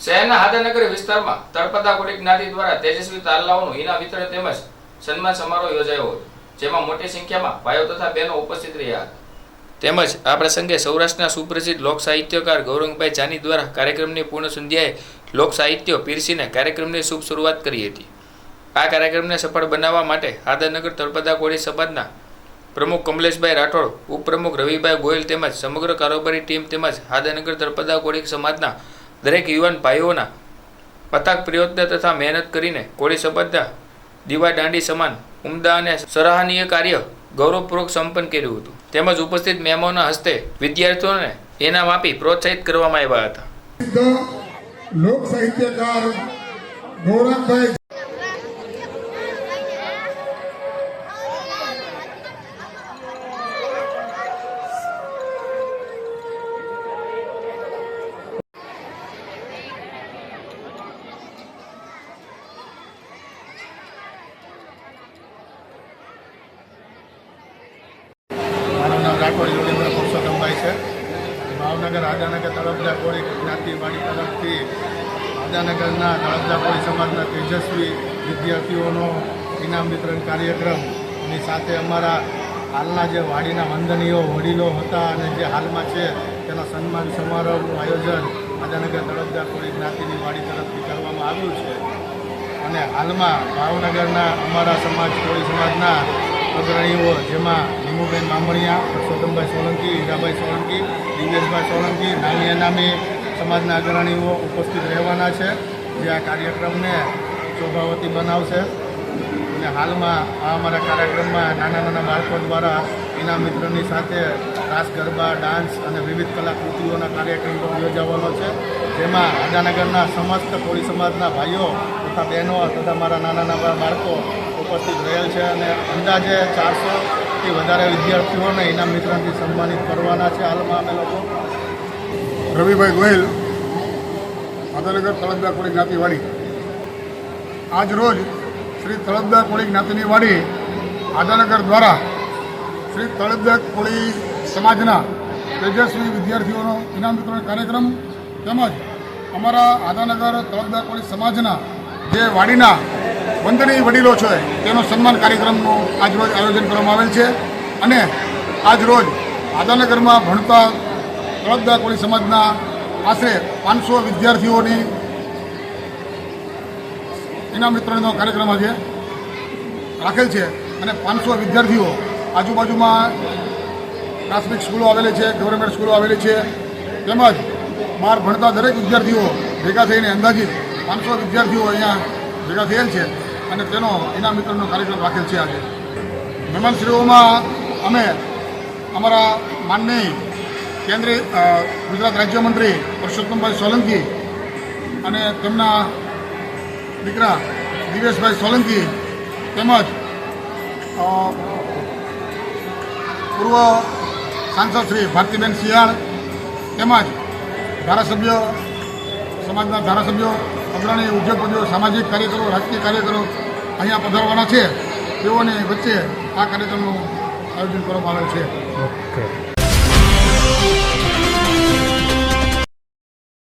શહેરના હાદાનગર વિસ્તારમાં તળપદા કોળી જ્ઞાતિ દ્વારા તેજસ્વી તારલાઓનું હિના વિતરણ તેમજ સન્માન સમારોહ યોજાયો હતો, જેમાં મોટી સંખ્યામાં ભાઈઓ તથા બહેનો ઉપસ્થિત રહ્યા હતા. તેમજ આ પ્રસંગે સૌરાષ્ટ્રના સુપ્રસિદ્ધ લોક સાહિત્યકાર ગૌરંગભાઈ જાની દ્વારા કાર્યક્રમની પૂર્ણ સંધ્યાએ લોક સાહિત્ય પીરસીને કાર્યક્રમની શુભ શરૂઆત કરી હતી. આ કાર્યક્રમને સફળ બનાવવા માટે હાદાનગર તળપદા કોળી સમાજના પ્રમુખ કમલેશભાઈ રાઠોડ, ઉપપ્રમુખ રવિભાઈ ગોયલ તેમજ સમગ્ર કારોબારી ટીમ તેમજ હાદાનગર તળપદા કોળી સમાજના દરેક યુવાન ભાઈઓના પતાક પ્રયત્ન તથા મહેનત કરીને કોળી સમાજના દીવા દાંડી સમાન ઉમદા અને સરાહનીય કાર્ય ગૌરવપૂર્વક સંપન્ન કર્યું હતું. તેમજ ઉપસ્થિત મહેમાનોના હસ્તે વિદ્યાર્થીઓને ઇનામ આપી પ્રોત્સાહિત કરવામાં આવ્યા હતા. લોક સાહિત્યકાર ગૌરંગભાઈ નામ રાઠોડ યોગેન્દ્ર પુરુષોત્તમભાઈ છે. ભાવનગર આદાનગર તળપદા કોળી જ્ઞાતિવાડી તરફથી આદાનગરના તળપદા કોળી સમાજના તેજસ્વી વિદ્યાર્થીઓનો ઇનામ વિતરણ કાર્યક્રમની સાથે અમારા હાલના જે વાડીના વંદનીયો વડીલો હતા અને જે હાલમાં છે તેના સન્માન સમારોહનું આયોજન આદાનગર તળપદા કોળી જ્ઞાતિની વાડી તરફથી કરવામાં આવ્યું છે. અને હાલમાં ભાવનગરના અમારા સમાજ કોળી સમાજના અગ્રણીઓ જેમાં લીંબુબેન મામણિયા પરસોત્તમભાઈ સોલંકી, હીરાભાઈ સોલંકી, દિવ્યેશભાઈ સોલંકી નાની અનામી સમાજના અગ્રણીઓ ઉપસ્થિત રહેવાના છે, જે આ કાર્યક્રમને શોભાવતી બનાવશે. અને હાલમાં આ અમારા કાર્યક્રમમાં નાના નાના બાળકો દ્વારા એના મિત્રોની સાથે રાસ, ગરબા, ડાન્સ અને વિવિધ કલાકૃતિઓના કાર્યક્રમ પણ યોજાવાનો છે. જેમાં આદાનગરના સમસ્ત કોળી સમાજના ભાઈઓ તથા બહેનો તથા મારા નાના નાના બાળકો ઉપસ્થિત રહેલ છે અને અંદાજે ચારસોથી વધારે વિદ્યાર્થીઓને ઇનામ વિતરણથી સન્માનિત કરવાના છે હાલમાં અમે લોકો. રવિભાઈ ગોહિલ આદાનગર તળબદા કોળી જ્ઞાતિવાડી આજરોજ આજ રોજ શ્રી તળબદા કોળી જ્ઞાતિની વાડી આદાનગર દ્વારા શ્રી તળબદા કોળી સમાજના તેજસ્વી વિદ્યાર્થીઓનો ઇનામ વિતરણ કાર્યક્રમ તેમજ અમારા આદાનગર તળબદા કોળી સમાજના જે વાડીના વંદનીય વડીલો છે, તેનો સન્માન કાર્યક્રમનું આજરોજ આયોજન કરવામાં આવેલ છે. અને આજ રોજ આદાનગરમાં ભણતા તળપદા કોળી સમાજના આશરે પાંચસો વિદ્યાર્થીઓની ઇનામ વિતરણનો કાર્યક્રમ આજે રાખેલ છે અને પાંચસો વિદ્યાર્થીઓ આજુબાજુમાં પ્રાથમિક સ્કૂલો આવેલી છે, ગવર્મેન્ટ સ્કૂલો આવેલી છે. તેમજ બહાર ભણતા દરેક વિદ્યાર્થીઓ ભેગા થઈને અંદાજિત પાંચસો વિદ્યાર્થીઓ અહીંયા ભેગા થયેલ છે. અને તેનો એના મિત્રનો કાર્યક્રમ રાખેલ છે આજે. મહેમાનશ્રીઓમાં અમે અમારા માનનીય કેન્દ્રીય ગુજરાત રાજ્યમંત્રી પરસોત્તમભાઈ સોલંકી અને તેમના દીકરા દિવેશભાઈ સોલંકી તેમજ પૂર્વ સાંસદ શ્રી ભારતીબેન શિયાળ તેમજ ધારાસભ્ય, સમાજના ધારાસભ્યો, અગ્રણી ઉદ્યોગપતિઓ, સામાજિક કાર્યકરો, રાજકીય કાર્યકરો અહીંયા પધારવાના છે તેઓની વચ્ચે આ કાર્યક્રમનું આયોજન કરવામાં આવેલ છે. ઓકે.